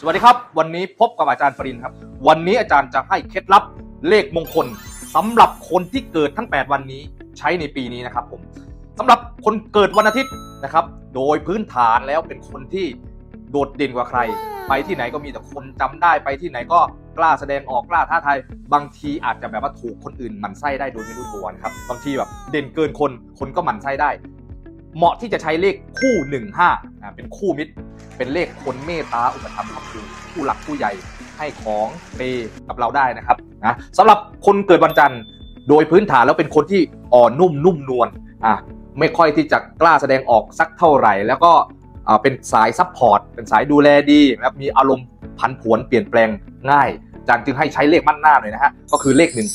สวัสดีครับ วันนี้พบกับอาจารย์ปรินครับ วันนี้อาจารย์จะให้เคล็ดลับเลขมงคลสำหรับคนที่เกิดทั้ง 8 วันนี้ใช้ในปีนี้นะครับผมสำหรับคนเกิดวันอาทิตย์นะครับ โดยพื้นฐานแล้วเป็นคนที่โดดเด่นกว่าใคร ไปที่ไหนก็มีแต่คนจำได้ไปที่ไหนก็กล้าแสดงออกกล้าท้าทายบางทีอาจจะแบบว่าถูกคนอื่นหมั่นไส้ได้โดยไม่รู้ตัวนะครับบางทีแบบเด่นเกินคนคนก็หมั่นไส้ได้ เหมาะที่จะใช้เลขคู่ 15อ่าเป็นคู่มิตร เป็นเลขคนเมตตาอุปถัมภ์คำคือผู้หลักผู้ใหญ่ให้ของเปย์กับเราได้นะครับนะสำหรับคนเกิดวันจันทร์โดยพื้นฐานแล้วเป็นคนที่อ่อนนุ่มนุ่มนวลอะไม่ค่อยที่จะกล้าแสดงออกสักเท่าไหร่ แล้วก็อ่าเป็นสายซัพพอร์ตเป็นสายดูแลดีนะครับมีอารมณ์ผันผวนเปลี่ยนแปลงง่ายจารย์จึงให้ใช้เลขมั่นหน้าหน่อยนะฮะก็คือเลข 19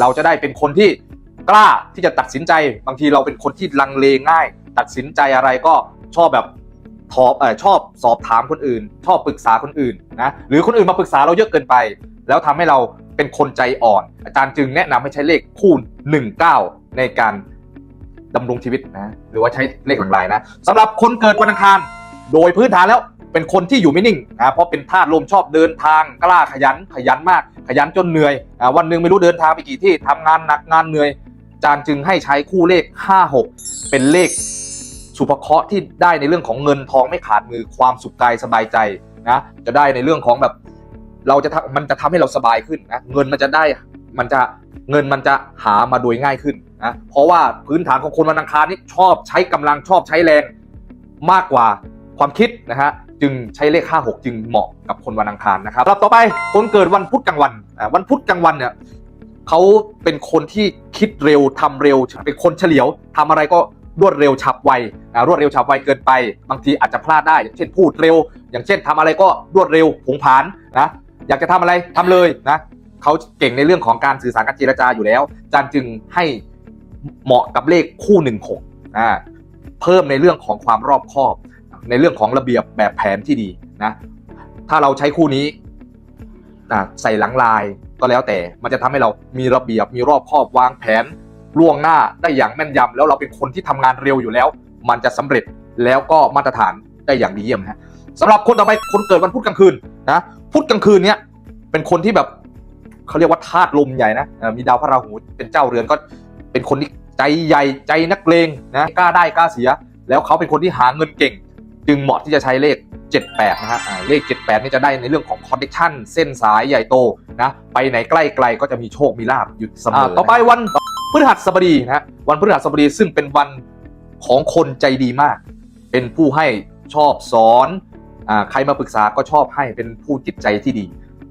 เราจะได้เป็นคนที่กล้าที่จะตัดสินใจ บางทีเราเป็นคนที่ลังเลง่าย ตัดสินใจอะไรก็ชอบแบบทอบเออชอบสอบถามคนอื่น ชอบปรึกษาคนอื่นนะหรือคนอื่นมาปรึกษาเราเยอะเกินไป แล้วทำให้เราเป็นคนใจอ่อน อาจารย์จึงแนะนำให้ใช้เลขคูณ 19 ในการดำรงชีวิตนะหรือว่าใช้เลขหลังลายนะสำหรับคนเกิดวันอังคาร โดยพื้นฐานแล้วเป็นคนที่อยู่ไม่นิ่งนะเพราะเป็นธาตุลมชอบเดินทางกล้าขยันขยันมาก ขยันจนเหนื่อยอ่าวันหนึ่งไม่รู้เดินทางไปกี่ที่ทำงานหนักงานเหนื่อยอาจารย์จึงให้ใช้คู่เลข 56 เป็นเลข สุภเคราะห์ที่ได้ในเรื่องของเงินทองไม่ขาดมือความสุขกายสบายใจนะจะได้ในเรื่องของแบบ เราจะมันจะทำให้เราสบายขึ้นนะเงินมันจะได้มันจะเงินมันจะหามาโดยง่ายขึ้นนะเพราะว่าพื้นฐานของคนวันอังคารนี่ชอบใช้กำลังชอบใช้แรงมากกว่าความคิดนะฮะจึงใช้เลข 56 จึงเหมาะกับคนวันอังคารนะครับลำดับต่อไปคนเกิดวันพุธกลางวันวันพุธกลางวันเนี่ยเขาเป็นคนที่คิดเร็วทำเร็ว เป็นคนเฉลียวทำอะไรก็ รวดเร็วฉับไวรวดเร็วฉับไวเกินไป บางทีอาจจะพลาดได้อย่างเช่นพูดเร็ว อย่างเช่นทำอะไรก็รวดเร็วผงผานนะอยากจะทำอะไรทำเลยนะเขาเก่งในเรื่องของการสื่อสารการเจรจาอยู่แล้วจารย์จึงให้เหมาะกับเลขคู่หนึ่งหกอ่าเพิ่มในเรื่องของความรอบคอบ ในเรื่องของระเบียบแบบแผนที่ดีนะถ้าเราใช้คู่นี้อะใส่หลังลายก็แล้วแต่มันจะทำให้เรามีระเบียบมีรอบคอบวางแผน ล่วงหน้าได้อย่างแม่นยำแล้วเราเป็นคนที่ทำงานเร็วอยู่แล้ว มันจะสำเร็จแล้วก็มาตรฐานได้อย่างดีเยี่ยมฮะสำหรับคนต่อไปคนเกิดวันพุธกลางคืนนะพุธกลางคืนเนี้ยเป็นคนที่แบบเขาเรียกว่าธาตุลมใหญ่นะมีดาวพระราหูเป็นเจ้าเรือนก็เป็นคนที่ใจใหญ่ใจนักเลงนะกล้าได้กล้าเสีย แล้วเขาเป็นคนที่หาเงินเก่ง จึงเหมาะที่จะใช้เลข 78 นะฮะเลข 78 นี่จะได้ในเรื่องของคอนเนคชั่นเส้นสายใหญ่โตนะไปไหนใกล้ไกลก็จะมีโชคมีลาบอยู่เสมอต่อไปวัน พฤหัสบดีนะฮะวันพฤหัสบดีซึ่งเป็นวันของคนใจดีมาก เป็นผู้ให้ชอบสอนอ่าใครมาปรึกษาก็ชอบให้เป็นผู้จิตใจที่ดี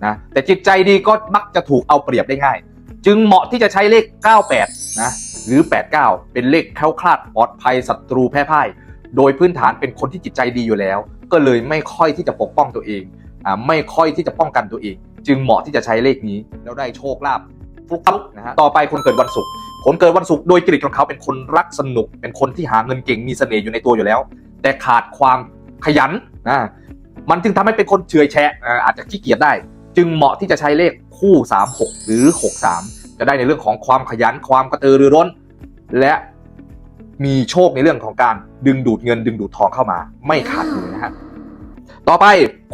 นะแต่จิตใจดีก็มักจะถูกเอาเปรียบได้ง่าย จึงเหมาะที่จะใช้เลข 98 นะหรือ 89 เป็นเลขแคล้วคลาดปลอดภัยศัตรูแพ้พ่าย โดยพื้นฐานเป็นคนที่จิตใจดีอยู่แล้ว ก็เลยไม่ค่อยที่จะปกป้องตัวเองอ่าไม่ค่อยที่จะป้องกันตัวเอง จึงเหมาะที่จะใช้เลขนี้แล้วได้โชคลาภฟลุกๆนะฮะต่อไปคนเกิดวันศุกร์ คนเกิดวันศุกร์โดยจริตของเขาเป็นคนรักสนุก เป็นคนที่หาเงินเก่งมีเสน่ห์อยู่ในตัวอยู่แล้ว แต่ขาดความขยันนะมันจึงทำให้เป็นคนเฉยแฉะอาอาจจะขี้เกียจได้ จึงเหมาะที่จะใช้เลขคู่ 36 หรือ 63 จะได้ในเรื่องของความขยันความกระตือรือร้น และมีโชคในเรื่องของการดึงดูดเงินดึงดูดทองเข้ามา ไม่ขาดมือนะฮะต่อไป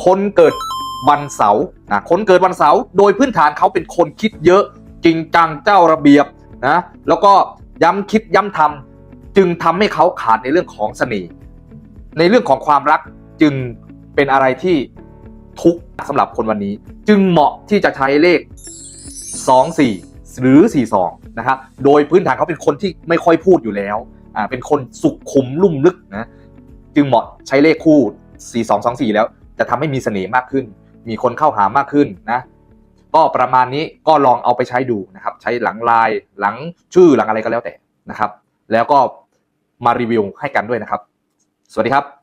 คนเกิดวันเสาร์นะคนเกิดวันเสาร์โดยพื้นฐานเขาเป็นคนคิดเยอะ จริงจังเจ้าระเบียบ นะแล้วก็ย้ำคิดย้ำทำจึงทำให้เขาขาดในเรื่องของเสน่ห์ในเรื่องของความรักจึงเป็นอะไรที่ทุกข์สำหรับคนวันนี้ จึงเหมาะที่จะใช้เลข 24 หรือ 42 นะครับโดยพื้นฐานเขาเป็นคนที่ไม่ค่อยพูดอยู่แล้วอ่าเป็นคนสุขุมลุ่มลึกนะจึงเหมาะใช้เลขคู่ 4224 แล้วจะทำให้มีเสน่ห์มากขึ้น มีคนเข้าหามากขึ้นนะ ก็ประมาณนี้ก็ลองเอาไปใช้ดูนะครับ ใช้หลังลายหลังชื่อหลังอะไรก็แล้วแต่นะครับ แล้วก็มารีวิวให้กันด้วยนะครับ สวัสดีครับ